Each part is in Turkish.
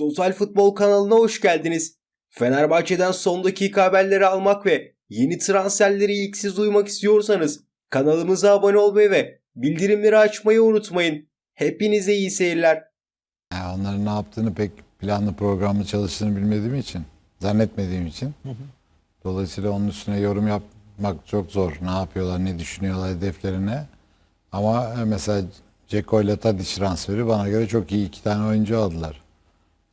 Total Futbol kanalına hoş geldiniz. Fenerbahçe'den son dakika haberleri almak ve yeni transferleri ilk siz duymak istiyorsanız kanalımıza abone olmayı ve bildirimleri açmayı unutmayın. Hepinize iyi seyirler. Yani onların ne yaptığını pek planlı programlı çalıştığını bilmediğim için, zannetmediğim için. Dolayısıyla onun üstüne yorum yapmak çok zor. Ne yapıyorlar, ne düşünüyorlar, hedeflerine. Ama e, mesela Ceko ile Tadic transferi bana göre çok iyi. iki tane oyuncu aldılar.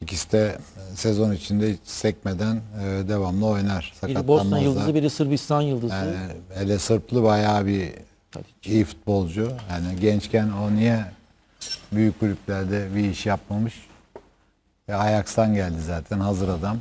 İkisi de e, sezon içinde hiç sekmeden e, devamlı oynar. Biri Bosna yıldızı, biri Sırbistan yıldızı. Yani hele Sırplı bayağı bir Tadic. iyi futbolcu. Yani gençken o niye büyük kulüplerde bir iş yapmamış? Ve Ajax'tan geldi zaten hazır adam.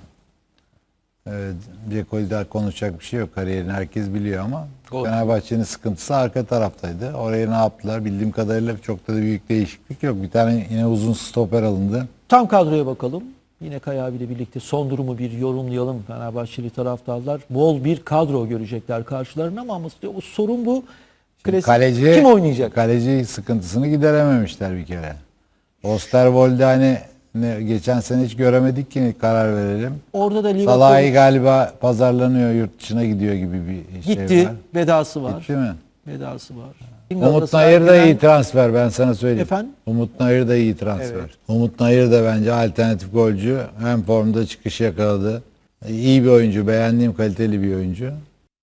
Ee, Ceko'da konuşacak bir şey yok. Kariyerini herkes biliyor ama Doğru. Fenerbahçe'nin sıkıntısı arka taraftaydı. Orayı ne yaptılar? Bildiğim kadarıyla çok da büyük değişiklik yok. Bir tane yine uzun stoper alındı. Tam kadroya bakalım. Yine Kaya abiyle birlikte son durumu bir yorumlayalım. Fenerbahçeli taraftarlar bol bir kadro görecekler karşılarına ama o sorun bu. Klasik. Kaleci, Kim oynayacak? Kaleci sıkıntısını giderememişler bir kere. Osterwolde hani ne, geçen sene hiç göremedik ki karar verelim. Orada da Salah'ı Livakovic galiba pazarlanıyor yurt dışına gidiyor gibi bir şey gitti. var. Vedası var. Gitti mi? Vedası var. Umut Nayır da iyi transfer ben sana söyleyeyim. Efendim? Umut Nayır da iyi transfer. Evet. Umut Nayır da bence alternatif golcü. Hem formda çıkış yakaladı. İyi bir oyuncu. Beğendiğim kaliteli bir oyuncu.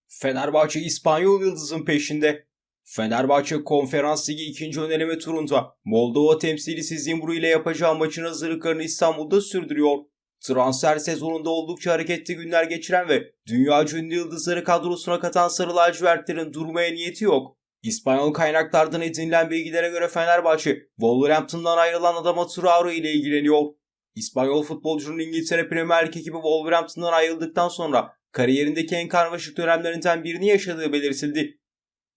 Fenerbahçe İspanyol Yıldız'ın peşinde. Fenerbahçe Konferans Ligi 2. öneleme turunda Moldova temsilcisi Zimbru ile yapacağı maçın hazırlıklarını İstanbul'da sürdürüyor. Transfer sezonunda oldukça hareketli günler geçiren ve dünya ünlü yıldızları kadrosuna katan Sarı Lacivertlerin durmaya niyeti yok. İspanyol kaynaklardan edinilen bilgilere göre Fenerbahçe, Wolverhampton'dan ayrılan Adama Traore ile ilgileniyor. İspanyol futbolcunun İngiltere Premier Lig ekibi Wolverhampton'dan ayrıldıktan sonra kariyerindeki en karmaşık dönemlerinden birini yaşadığı belirtildi.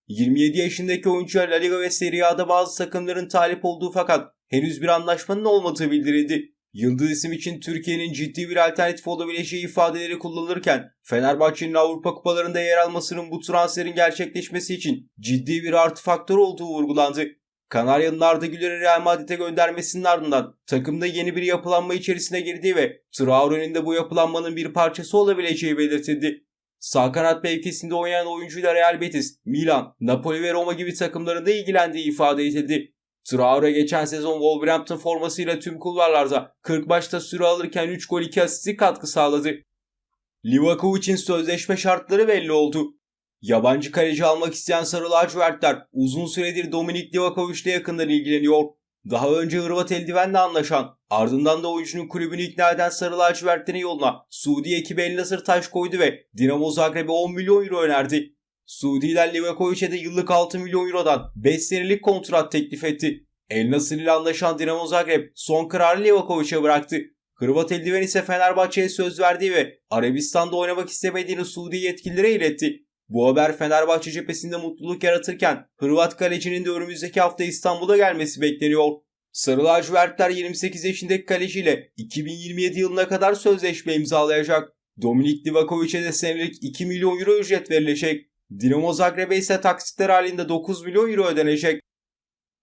27 yaşındaki oyuncuya La Liga ve Serie A'da bazı takımların talip olduğu fakat henüz bir anlaşmanın olmadığı bildirildi. Yıldız isim için Türkiye'nin ciddi bir alternatif olabileceği ifadeleri kullanılırken Fenerbahçe'nin Avrupa kupalarında yer almasının bu transferin gerçekleşmesi için ciddi bir artı faktör olduğu vurgulandı. Kanaryalı'nın Arda Güler'i Real Madrid'e göndermesinin ardından takımda yeni bir yapılanma içerisine girdiği ve Traore'nin de bu yapılanmanın bir parçası olabileceği belirtildi. Sağ kanat mevkisinde oynayan oyuncuyla Real Betis, Milan, Napoli ve Roma gibi takımlarında ilgilendiği ifade edildi. Traore geçen sezon Wolverhampton formasıyla tüm kulvarlarda 40 maçta süre alırken 3 gol 2 asistlik katkı sağladı. Livakovic'in sözleşme şartları belli oldu. Yabancı kaleci almak isteyen Sarı Lacivertler uzun süredir Dominik Livakovic'le yakından ilgileniyor. Daha önce Hırvat eldivenle anlaşan, ardından da oyuncunun kulübünü ikna eden Sarı Lacivertlerin yoluna Suudi ekibi El Nasır taş koydu ve Dinamo Zagreb'e 10 milyon euro önerdi. Suudiler Livakovic'e de yıllık 6 milyon eurodan 5 senelik kontrat teklif etti. El Nasır ile anlaşan Dinamo Zagreb son kararı Livakovic'e bıraktı. Hırvat eldiven ise Fenerbahçe'ye söz verdiği ve Arabistan'da oynamak istemediğini Suudi yetkililere iletti. Bu haber Fenerbahçe cephesinde mutluluk yaratırken Hırvat kalecinin de önümüzdeki hafta İstanbul'a gelmesi bekleniyor. Sarı lacivertler 28 yaşındaki kaleciyle 2027 yılına kadar sözleşme imzalayacak. Dominik Livakovic'e de senelik 2 milyon euro ücret verilecek. Dinamo Zagreb'e ise taksitler halinde 9 milyon euro ödenecek.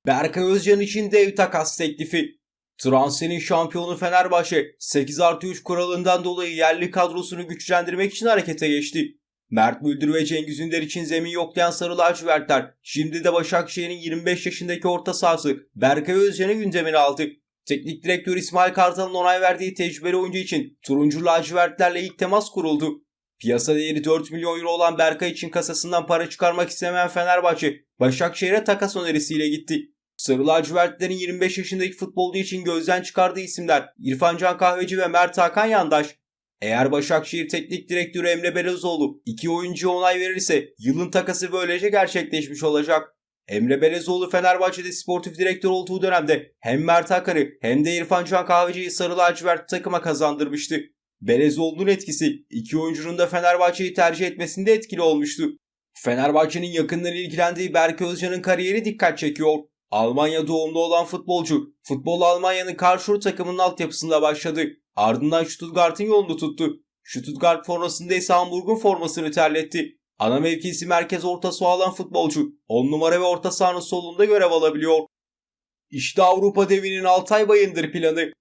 Berkay Özcan için dev takas teklifi. Transferin şampiyonu Fenerbahçe 8 artı 3 kuralından dolayı yerli kadrosunu güçlendirmek için harekete geçti. Mert Müldür ve Cengiz Ünder için zemin yoklayan Sarı Lacivertler şimdi de Başakşehir'in 25 yaşındaki orta sahası Berkay Özcan'ı gündemine aldı. Teknik direktör İsmail Kartal'ın onay verdiği tecrübeli oyuncu için turuncu lacivertlerle ilk temas kuruldu. Piyasa değeri 4 milyon euro olan Berkay için kasasından para çıkarmak istemeyen Fenerbahçe Başakşehir'e takas önerisiyle gitti. Sarı lacivertlerin 25 yaşındaki futbolcu için gözden çıkardığı isimler İrfan Can Kahveci ve Mert Hakan Yandaş. Eğer Başakşehir Teknik Direktörü Emre Belezoğlu iki oyuncuya onay verirse yılın takası böylece gerçekleşmiş olacak. Emre Belezoğlu Fenerbahçe'de sportif direktör olduğu dönemde hem Mert Hakan'ı hem de İrfan Can Kahveci'yi sarı lacivert takıma kazandırmıştı. Belezoğlu'nun etkisi iki oyuncunun da Fenerbahçe'yi tercih etmesinde etkili olmuştu. Fenerbahçe'nin yakından ilgilendiği Berke Özcan'ın kariyeri dikkat çekiyor. Almanya doğumlu olan futbolcu, Futbol Almanya'nın Karlsruhe takımının altyapısında başladı. Ardından Stuttgart'ın yolunu tuttu. Stuttgart formasında ise Hamburg'un formasını terletti. Ana mevkisi merkez orta saha alan futbolcu 10 numara ve orta sahanın solunda görev alabiliyor. İşte Avrupa devinin Altay Bayındır planı.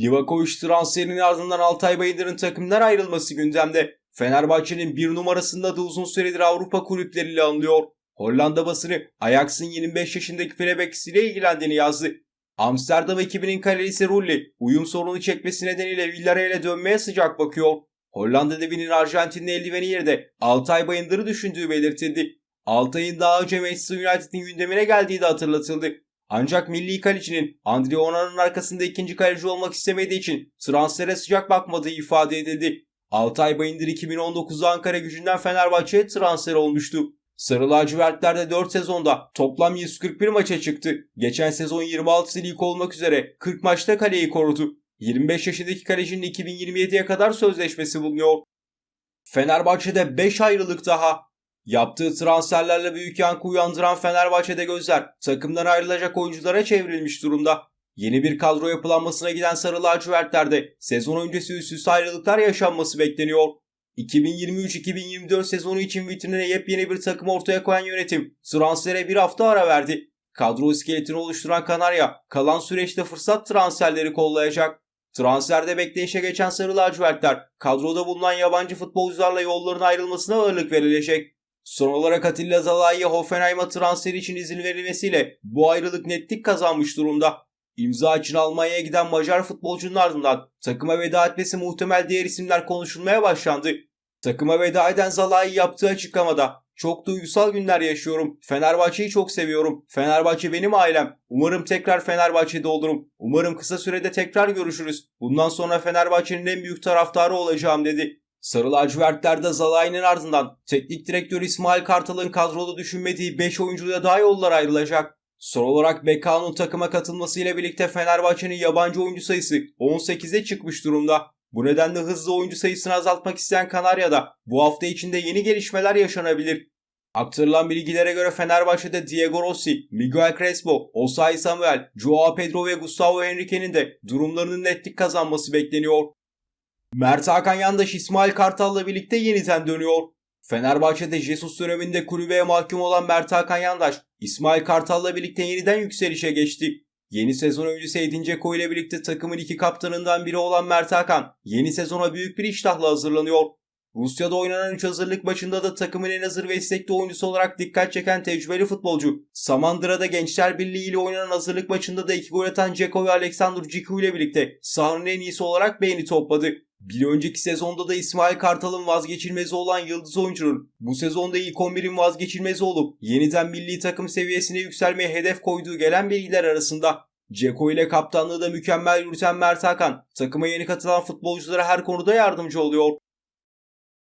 Livakovic transferinin ardından Altay Bayındır'ın takımdan ayrılması gündemde. Fenerbahçe'nin bir numarasında da uzun süredir Avrupa kulüpleriyle anılıyor. Hollanda basını Ajax'ın 25 yaşındaki Frebek'siyle ilgilendiğini yazdı. Amsterdam ekibinin kalecisi Rulli uyum sorunu çekmesi nedeniyle Villarreal'e dönmeye sıcak bakıyor. Hollanda devinin Arjantinli eldiveni yerde Altay Bayındır'ı düşündüğü belirtildi. Altay'ın daha önce Manchester United'in gündemine geldiği de hatırlatıldı. Ancak milli kalecinin Andre Onana'nın arkasında ikinci kaleci olmak istemediği için transfere sıcak bakmadığı ifade edildi. Altay Bayındır 2019'da Ankara gücünden Fenerbahçe'ye transfer olmuştu. Sarı lacivertlerde 4 sezonda toplam 141 maça çıktı. Geçen sezon 26 lig olmak üzere 40 maçta kaleyi korudu. 25 yaşındaki kalecinin 2027'ye kadar sözleşmesi bulunuyor. Fenerbahçe'de 5 ayrılık daha. Yaptığı transferlerle büyük yankı uyandıran Fenerbahçe'de gözler takımdan ayrılacak oyunculara çevrilmiş durumda. Yeni bir kadro yapılanmasına giden Sarı lacivertlerde sezon öncesi üst üste ayrılıklar yaşanması bekleniyor. 2023-2024 sezonu için vitrinine yepyeni bir takım ortaya koyan yönetim transfere bir hafta ara verdi. Kadro iskeletini oluşturan Kanarya kalan süreçte fırsat transferleri kollayacak. Transferde bekleyişe geçen Sarı lacivertler kadroda bulunan yabancı futbolcularla yolların ayrılmasına ağırlık verilecek. Son olarak Atilla Zalai'ye Hoffenheim'a transfer için izin verilmesiyle bu ayrılık netlik kazanmış durumda. İmza için Almanya'ya giden Macar futbolcunun ardından takıma veda etmesi muhtemel diğer isimler konuşulmaya başlandı. Takıma veda eden Zalai yaptığı açıklamada çok duygusal günler yaşıyorum. Fenerbahçe'yi çok seviyorum. Fenerbahçe benim ailem. Umarım tekrar Fenerbahçe'de olurum. Umarım kısa sürede tekrar görüşürüz. Bundan sonra Fenerbahçe'nin en büyük taraftarı olacağım dedi. Sarı lacivertlerde Zalai'nin ardından teknik direktör İsmail Kartal'ın kadroda düşünmediği 5 oyuncuyla daha yollar ayrılacak. Son olarak Bekao'nun takıma katılmasıyla birlikte Fenerbahçe'nin yabancı oyuncu sayısı 18'e çıkmış durumda. Bu nedenle hızlı oyuncu sayısını azaltmak isteyen Kanarya'da bu hafta içinde yeni gelişmeler yaşanabilir. Aktarılan bilgilere göre Fenerbahçe'de Diego Rossi, Miguel Crespo, Osayi Samuel, Joao Pedro ve Gustavo Henrique'nin de durumlarının netlik kazanması bekleniyor. Mert Hakan Yandaş İsmail Kartal'la birlikte yeniden dönüyor. Fenerbahçe'de Jesus döneminde kulübeye mahkum olan Mert Hakan Yandaş, İsmail Kartal'la birlikte yeniden yükselişe geçti. Yeni sezon öncesi Edin Dzeko ile birlikte takımın iki kaptanından biri olan Mert Hakan, yeni sezona büyük bir iştahla hazırlanıyor. Rusya'da oynanan 3 hazırlık maçında da takımın en hazır ve istekli oyuncusu olarak dikkat çeken tecrübeli futbolcu. Samandıra'da Gençler Birliği ile oynanan hazırlık maçında da iki gol atan Dzeko ve Alexander Ciku ile birlikte sahanın en iyisi olarak beğeni topladı. Bir önceki sezonda da İsmail Kartal'ın vazgeçilmezi olan yıldız oyuncunun bu sezonda ilk 11'in vazgeçilmezi olup yeniden milli takım seviyesine yükselmeye hedef koyduğu gelen bilgiler arasında. Ceko ile kaptanlığı da mükemmel yürüten Mert Hakan takıma yeni katılan futbolculara her konuda yardımcı oluyor.